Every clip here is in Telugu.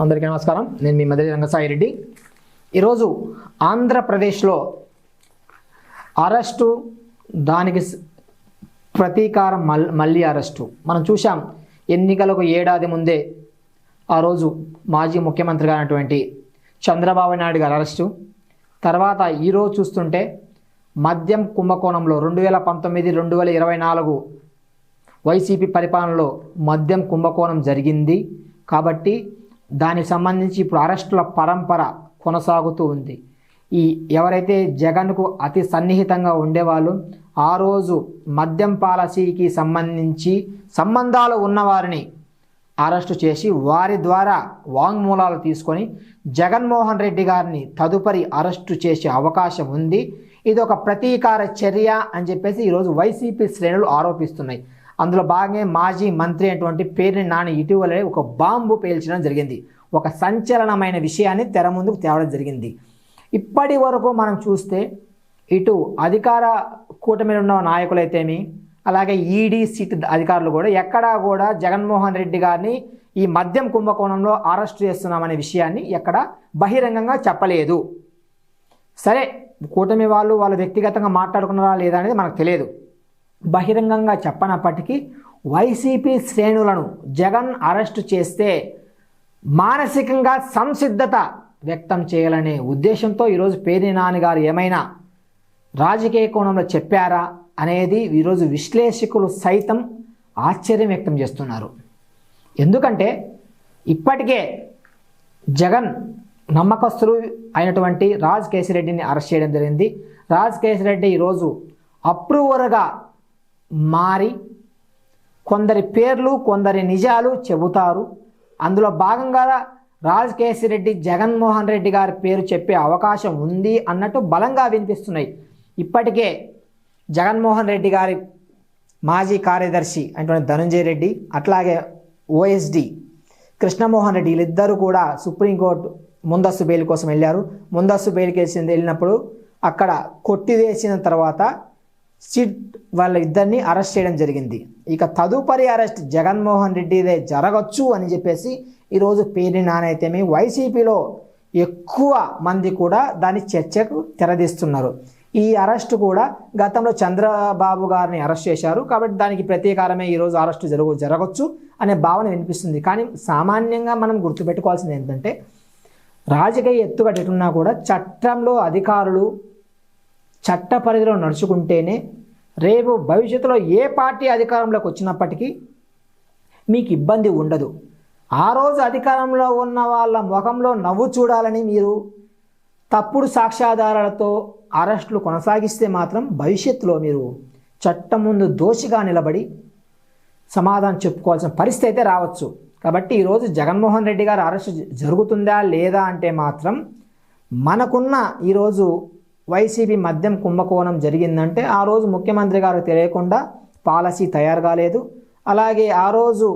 అందరికీ నమస్కారం. నేను మీ మధురి రంగసాయి రెడ్డి. ఈరోజు ఆంధ్రప్రదేశ్లో అరెస్టు దానికి ప్రతీకారం మల్ మళ్ళీ అరెస్టు. మనం చూసాం ఎన్నికలకు ఏడాది ముందే ఆ రోజు మాజీ ముఖ్యమంత్రి గారైనటువంటి చంద్రబాబు నాయుడు గారి అరెస్టు. తర్వాత ఈరోజు చూస్తుంటే మద్యం కుంభకోణంలో రెండు వేల పంతొమ్మిది రెండు వేల ఇరవై నాలుగు వైసీపీ పరిపాలనలో మద్యం కుంభకోణం జరిగింది. కాబట్టి దానికి సంబంధించి ఇప్పుడు అరెస్టుల పరంపర కొనసాగుతూ ఉంది. ఈ ఎవరైతే జగన్కు అతి సన్నిహితంగా ఉండేవాళ్ళు ఆ రోజు మద్యం పాలసీకి సంబంధించి సంబంధాలు ఉన్నవారిని అరెస్టు చేసి వారి ద్వారా వాంగ్మూలాలు తీసుకొని జగన్మోహన్ రెడ్డి గారిని తదుపరి అరెస్టు చేసే అవకాశం ఉంది. ఇది ఒక ప్రతీకార చర్య అని చెప్పేసి ఈరోజు వైసీపీ శ్రేణులు ఆరోపిస్తున్నాయి. అందులో భాగంగా మాజీ మంత్రి అయినటువంటి పేరుని నాని ఇటీవలే ఒక బాంబు పేల్చడం జరిగింది. ఒక సంచలనమైన విషయాన్ని తెర ముందుకు తేవడం జరిగింది. ఇప్పటి వరకు మనం చూస్తే ఇటు అధికార కూటమిలో ఉన్న నాయకులైతేమి అలాగే ఈడీ సిట్ అధికారులు కూడా ఎక్కడా కూడా జగన్మోహన్ రెడ్డి గారిని ఈ మద్యం కుంభకోణంలో అరెస్ట్ చేస్తున్నామనే విషయాన్ని ఎక్కడ బహిరంగంగా చెప్పలేదు. సరే కూటమి వాళ్ళు వాళ్ళు వ్యక్తిగతంగా మాట్లాడుకున్నారా లేదా అనేది మనకు తెలియదు. బహిరంగంగా చెప్పనప్పటికీ వైసీపీ శ్రేణులను జగన్ అరెస్ట్ చేస్తే మానసికంగా సంసిద్ధత వ్యక్తం చేయాలనే ఉద్దేశంతో ఈరోజు పేరి నాన్నగారు గారు ఏమైనా రాజకీయ కోణంలో చెప్పారా అనేది ఈరోజు విశ్లేషకులు సైతం ఆశ్చర్యం వ్యక్తం చేస్తున్నారు. ఎందుకంటే ఇప్పటికే జగన్ నమ్మకస్తులు అయినటువంటి రాజ్ కేసిరెడ్డిని అరెస్ట్ చేయడం జరిగింది. రాజ్ కేసిరెడ్డి ఈరోజు అప్రూవర్గా మారి కొందరి పేర్లు కొందరి నిజాలు చెబుతారు. అందులో భాగంగా రాజ్ కేసిరెడ్డి జగన్మోహన్ రెడ్డి గారి పేరు చెప్పే అవకాశం ఉంది అన్నట్టు బలంగా వినిపిస్తున్నాయి. ఇప్పటికే జగన్మోహన్ రెడ్డి గారి మాజీ కార్యదర్శి అయినటువంటి ధనంజయ రెడ్డి అట్లాగే ఓఎస్డి కృష్ణమోహన్ రెడ్డి వీళ్ళిద్దరూ కూడా సుప్రీంకోర్టు ముందస్తు బెయిల్ కోసం వెళ్ళారు. ముందస్తు బెయిల్ కేసు వెళ్ళినప్పుడు అక్కడ కొట్టివేసిన తర్వాత సిట్ వాళ్ళ ఇద్దరిని అరెస్ట్ చేయడం జరిగింది. ఇక తదుపరి అరెస్ట్ జగన్మోహన్ రెడ్డిదే జరగచ్చు అని చెప్పేసి ఈరోజు పేరు నానైతేమి వైసీపీలో ఎక్కువ మంది కూడా దాని చర్చకు తెరదీస్తున్నారు. ఈ అరెస్ట్ కూడా గతంలో చంద్రబాబు గారిని అరెస్ట్ చేశారు. కాబట్టి దానికి ప్రతీకారమే ఈరోజు అరెస్టు జరుగు జరగచ్చు అనే భావన వినిపిస్తుంది. కానీ సామాన్యంగా మనం గుర్తుపెట్టుకోవాల్సింది ఏంటంటే రాజకీయ ఎత్తుగడెటున్నా కూడా చట్టంలో అధికారులు చట్ట పరిధిలో నడుచుకుంటేనే రేపు భవిష్యత్తులో ఏ పార్టీ అధికారంలోకి వచ్చినప్పటికీ మీకు ఇబ్బంది ఉండదు. ఆ రోజు అధికారంలో ఉన్న వాళ్ళ ముఖంలో నవ్వు చూడాలని మీరు తప్పుడు సాక్ష్యాధారాలతో అరెస్టులు కొనసాగిస్తే మాత్రం భవిష్యత్తులో మీరు చట్టం ముందు దోషిగా నిలబడి సమాధానం చెప్పుకోవాల్సిన పరిస్థితి అయితే రావచ్చు. కాబట్టి ఈరోజు జగన్మోహన్ రెడ్డి గారు అరెస్ట్ జరుగుతుందా లేదా అంటే మాత్రం మనకున్న ఈరోజు వైసీపీ మద్యం కుంభకోణం జరిగిందంటే ఆ రోజు ముఖ్యమంత్రి గారు తెలియకుండా పాలసీ తయారు కాలేదు. అలాగే ఆ రోజు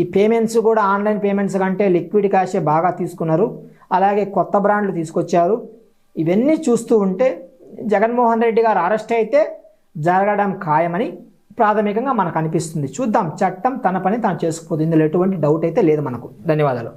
ఈ పేమెంట్స్ కూడా ఆన్లైన్ పేమెంట్స్ కంటే లిక్విడ్ క్యాషే బాగా తీసుకున్నారు. అలాగే కొత్త బ్రాండ్లు తీసుకొచ్చారు. ఇవన్నీ చూస్తూ ఉంటే జగన్మోహన్ రెడ్డి గారు అరెస్ట్ అయితే జరగడం ఖాయమని ప్రాథమికంగా మనకు అనిపిస్తుంది. చూద్దాం చట్టం తన పని తాను చేసుకుపోతుంది. ఇందులో ఎటువంటి డౌట్ అయితే లేదు మనకు. ధన్యవాదాలు.